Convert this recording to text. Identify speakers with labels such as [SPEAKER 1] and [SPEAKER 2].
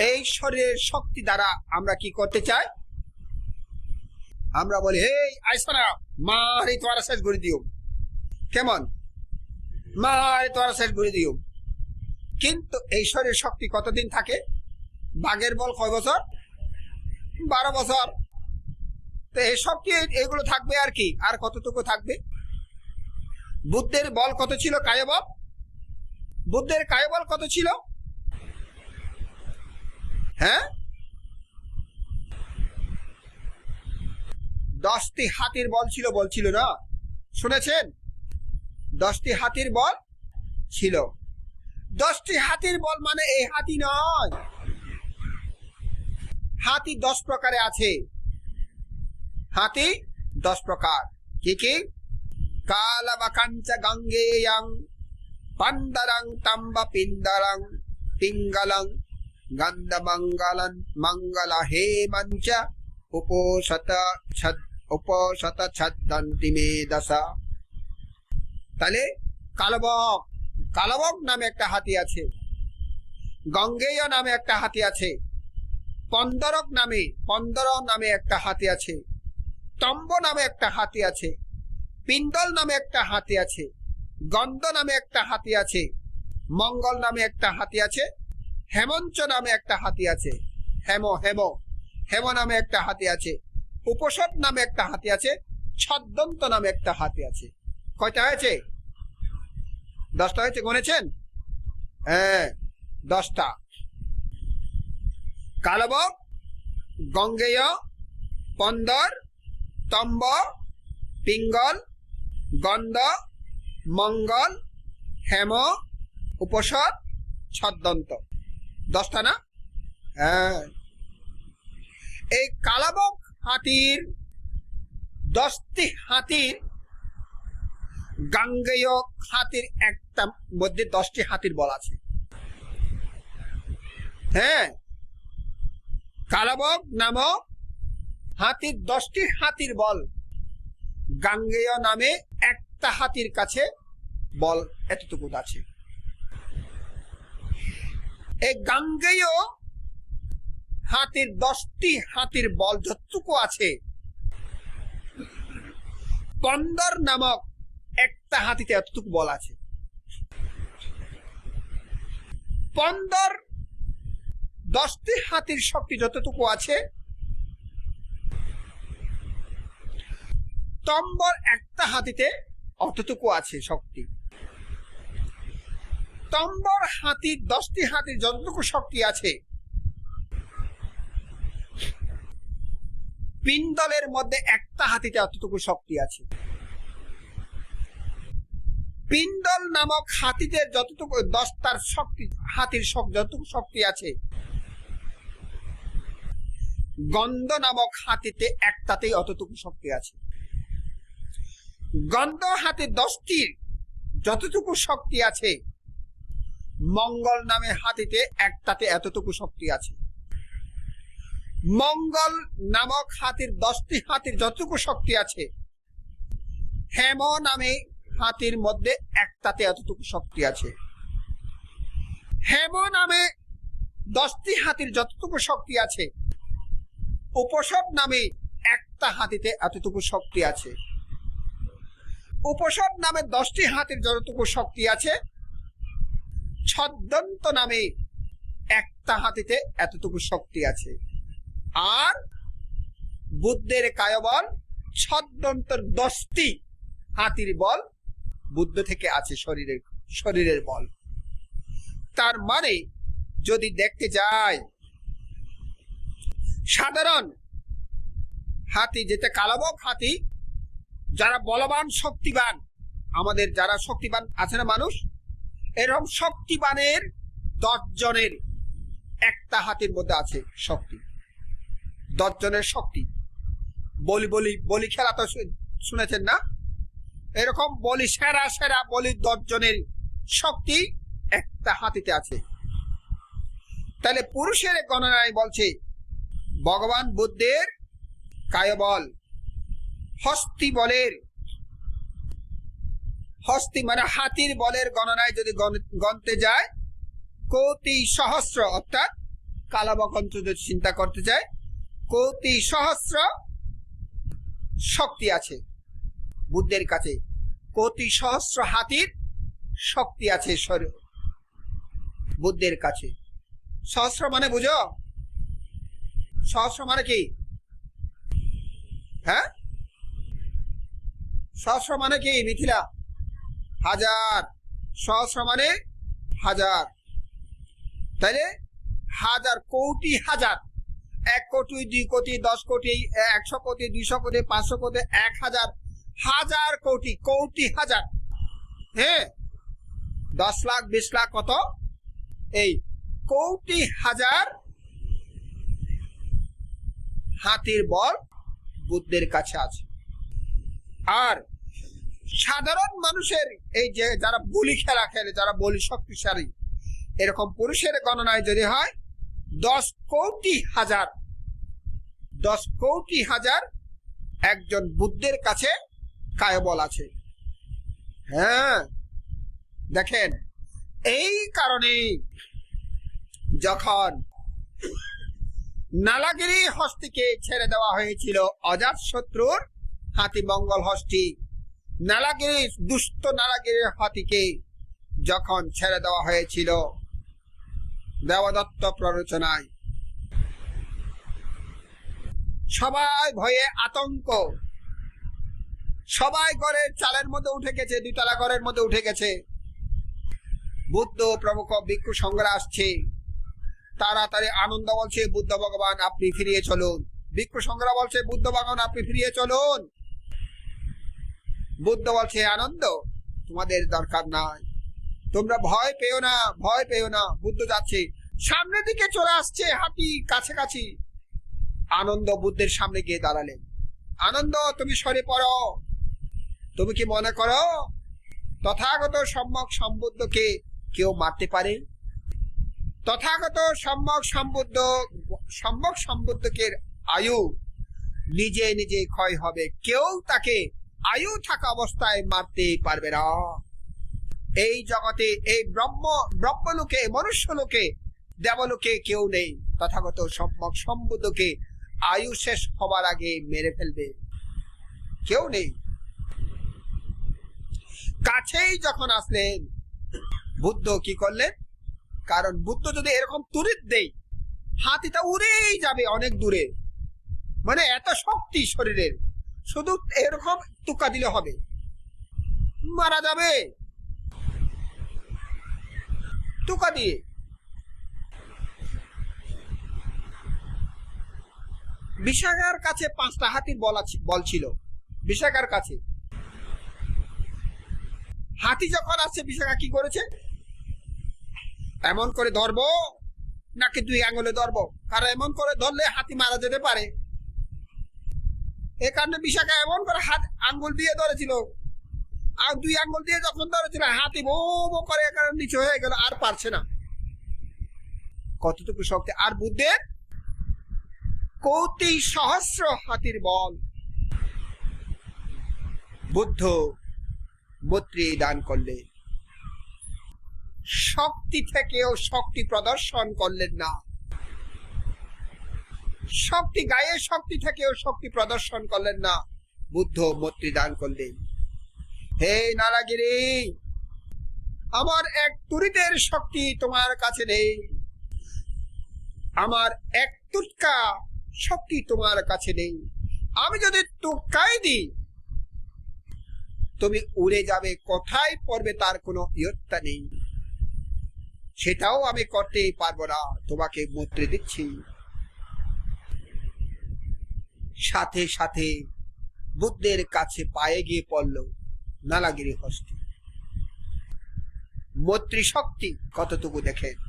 [SPEAKER 1] এই শরীরের শক্তি দ্বারা আমরা কি করতে চাই? আমরা বলি এই আইসনা মারে তোমার শেষ করে দিও। কেমন? মারে তোমার শেষ করে দিও। কিন্তু এই শরীরের শক্তি কতদিন থাকে? বাঘের বল কয় বছর? বারো বছর। তো এই শক্তি, এগুলো থাকবে আর কি? আর কতটুকু থাকবে? বুদ্ধের বল কত ছিল? কায়বল? বুদ্ধের কায়বল কত ছিল? হ্যাঁ? দশটি হাতির বল ছিল বলছিল না। শুনেছেন? দশটি হাতির বল ছিল। দশটি হাতির বল মানে এই হাতি নয়। হাতি দশ প্রকারে আছে। হাতি দশ প্রকার। কি কি? কালাবাকাঞ্চ গঙ্গেয়ং পান্দারাং তাম্বা পিন্দারাং পিঙ্গলং গন্ধমঙ্গলন মঙ্গল হে মঞ্চ উপশত উপশত ছদ্দন্তি মে দশা তাহলে কালবক কালবক নামে একটা হাতি আছে গঙ্গেয় নামে একটা হাতি আছে পন্দরক নামে পন্দর নামে একটা হাতি আছে তম্ব নামে একটা হাতি আছে পিন্দল নামে একটা হাতি আছে গন্ধ নামে একটা হাতি আছে মঙ্গল নামে একটা হাতি আছে হেমঞ্চ নামে একটা হাতি আছে। হেম হেম হেম নামে একটা হাতি আছে। উপসদ নামে একটা হাতি আছে। ছদ্দন্ত নামে একটা হাতি আছে। কয়টা হয়েছে? দশটা হয়েছে, গনেছেন? হ্যাঁ দশটা। কালব, গঙ্গেয়, পন্দর, তম্ব, পিঙ্গল গন্ধ মঙ্গল, হেম উপসদ ছদ্দন্ত দশটা না? হ্যাঁ। এই কালাবক হাতির, দশটি হাতির, গাঙ্গেয় হাতির একটা মধ্যে দশটি হাতির বল আছে। হ্যাঁ। কালাবক নামক হাতির দশটি হাতির বল, গাঙ্গেয় নামে একটা হাতির কাছে বল এতটুকু আছে। এই গাঙ্গেয় হাতির দশটি হাতির বল যতটুকু আছে পন্দর নামক একটা হাতিতে এতটুকু বল আছে। পন্দর দশটি হাতির শক্তি যতটুকু আছে, তম্বর একটা হাতিতে অতটুকু আছে শক্তি। তম্বর হাতির দশটি হাতির যতটুকু শক্তি আছে। পিন্দলের মধ্যে একটা হাতিতে অতটুকু শক্তি আছে। পিন্দল নামক হাতিতে যতটুকু দশটার শক্তি, হাতির যতটুকু শক্তি আছে। গন্ধ নামক হাতিতে একটাতেই অতটুকু শক্তি আছে। গন্ধ হাতে দশটির যতটুকু শক্তি আছে মঙ্গল নামে হাতিতে একটাতে এতটুকু শক্তি আছে। মঙ্গল নামক হাতির দশটি হাতির যতটুকু শক্তি আছে, হেম নামে হাতির মধ্যে একটাতে এতটুকু শক্তি আছে। হেম নামে দশটি হাতির যতটুকু শক্তি আছে উপসব নামে একটা হাতিতে এতটুকু শক্তি আছে। উপসব নামে দশটি হাতির যতটুকু শক্তি আছে ছদ্দন্ত নামে একটা হাতিতে এতটুকু শক্তি আছে। আর বুদ্ধের কায়বল ছদ্দন্তর দশটি হাতির বল বুদ্ধ থেকে আছে শরীরের শরীরের বল। তার মানে যদি দেখতে যায় সাধারণ হাতি যেতে কালাবক হাতি, যারা বলবান, শক্তিবান, আমাদের যারা শক্তিবান আছে না মানুষ এরকম শক্তিবানের দশ জনের একটা হাতির মধ্যে আছে শক্তি। দশ জনের শক্তি। বলি বলি বলি খেলা তো শুনেছেন না? এরকম বলি, সেরা সেরা বলি দশ জনের শক্তি একটা হাতিতে আছে। তাহলে পুরুষের গণনায় বলছে, ভগবান বুদ্ধের কায়বল, হস্তি বলের হস্তি মানে হাতির বলের গণনায় যদি গণ- গণতে যায়, কোটি সহস্র, অর্থাৎ কালাবকন যদি চিন্তা করতে যায়, কোটি সহস্র শক্তি আছে বুদ্ধের কাছে। কোটি সহস্র হাতির শক্তি আছে বুদ্ধের কাছে। সহস্র মানে বুঝো? সহস্র মানে কি? হ্যাঁ? সহস্র মানে কি, মিথিলা? হাজার। সহস্র মানে হাজার। তাইলে হাজার কোটি হাজার। এক কোটি, দুই কোটি, দশ কোটি, একশো কোটি, দুইশো কোটি, পাঁচশো কোটি, এক হাজার। হাজার কোটি কোটি হাজার। হ্যাঁ দশ লাখ, বিশ লাখ কত? এই কোটি হাজার হাতির বল বুদ্ধের কাছে আছে। আর সাধারণ মানুষের এই যে যারা বলি খেলা খেলে, যারা বলি শক্তিশালী, এরকম পুরুষের গণনায় যদি হয়, দশ কোটি হাজার, দশ কোটি হাজার একজন বুদ্ধের কাছে কায়বল আছে। হ্যাঁ দেখেন, এই কারণে যখন নালাগিরি হস্তিকে ছেড়ে দেওয়া হয়েছিল অজাত শত্রুর হাতি মঙ্গল হস্তি নালাগিরি, দুষ্ট নালাগিরির হাতিকে যখন ছেড়ে দেওয়া হয়েছিল, দেবদত্ত প্ররোচনায়। সবাই ভয়ে আতঙ্ক। সবাই ঘরের চালের মধ্যে উঠে গেছে, দুতলা ঘরের মধ্যে উঠে গেছে। বুদ্ধ প্রমুখ ভিক্ষু সংগ্রহ আসছে। তাড়াতাড়ি আনন্দ বলছে, বুদ্ধ ভগবান, আপনি ফিরিয়ে চলুন। ভিক্ষু সংগ্রহ বলছে, বুদ্ধ ভগবান, আপনি ফিরিয়ে চলুন। বুদ্ধ বলছে, আনন্দ, তোমাদের দরকার নাই। তোমরা ভয় পেও না, ভয় পেও না। বুদ্ধ যাচ্ছে, সামনের দিকে চলে আসছে, হাতি কাছাকাছি। আনন্দ বুদ্ধের সামনে গিয়ে দাঁড়ালেন। আনন্দ, তুমি সরে পড়ো। তুমি কি মনে করো, তথাগত সম্যক সম্বুদ্ধকে কেউ মারতে পারে? তথাগত সম্যক সম্বুদ্ধ সম্যক সম্বুদ্ধকের আয়ু নিজে নিজে ক্ষয় হবে। কেউ তাকে আয়ু থাকা অবস্থায় মারতে পারবে না। এই জগতে, এই ব্রহ্ম, ব্রহ্মলোকে, মনুষ্যলোকে, দেবলোকে কেউ নেই। তথাগত সম্যক সম্বুদ্ধকে আয়ু শেষ হবার আগে মেরে ফেলবে। কেউ নেই। কাছেই যখন আসলেন, বুদ্ধ কি করলেন? কারণ বুদ্ধ যদি এরকম তুরিত দেই হাতিটা উড়েই যাবে অনেক দূরে। মানে এত শক্তি শরীরের। শুধু এরকম তুকা দিলে হবে। মারা যাবে। তুকা দিয়ে। বিশাখার কাছে পাঁচটা হাতির বল বল ছিল। বিশাখার কাছে। হাতি যখন আসছে, বিশাখা কি করেছে? এমন করে ধরবো, নাকি দুই আঙুলে ধরবো? কারণ এমন করে ধরলে হাতি মারা যেতে পারে। এ কারণে বিশাখা এমন করে হাত আঙ্গুল দিয়ে ধরেছিল। আর দুই আঙ্গুল দিয়ে যখন ধরেছিল হাতি বো বো করে এখানে নিচে হয়ে গেল, আর পারছে না। কতটুকু শক্তি? আর বুদ্ধের কোটি সহস্র হাতির বল। বুদ্ধ মৈত্রী দান করলেন। শক্তি থেকেও শক্তি প্রদর্শন করলেন না। শক্তি গায়ে শক্তি থেকেও শক্তি প্রদর্শন করলেন না। বুদ্ধ মৈত্রী দান করলেন। হে নারাগিরি, আমার এক তুরিতের শক্তি তোমার কাছে নেই। আমার এক তুটকা শক্তি তোমার কাছে নেই। আমি যদি তুটকাই দিই, তুমি উড়ে যাবে, কোথায় পড়বে তার কোনো ইয়ত্তা নেই। সেটাও আমি করতেই পারব না, তোমাকে মৈত্রী দিচ্ছি। সাথে সাথে বুদ্ধের কাছে পায়ে গিয়ে পড়ল নালাগিরি হস্তি। মৈত্রী শক্তি কতটুকু দেখেন?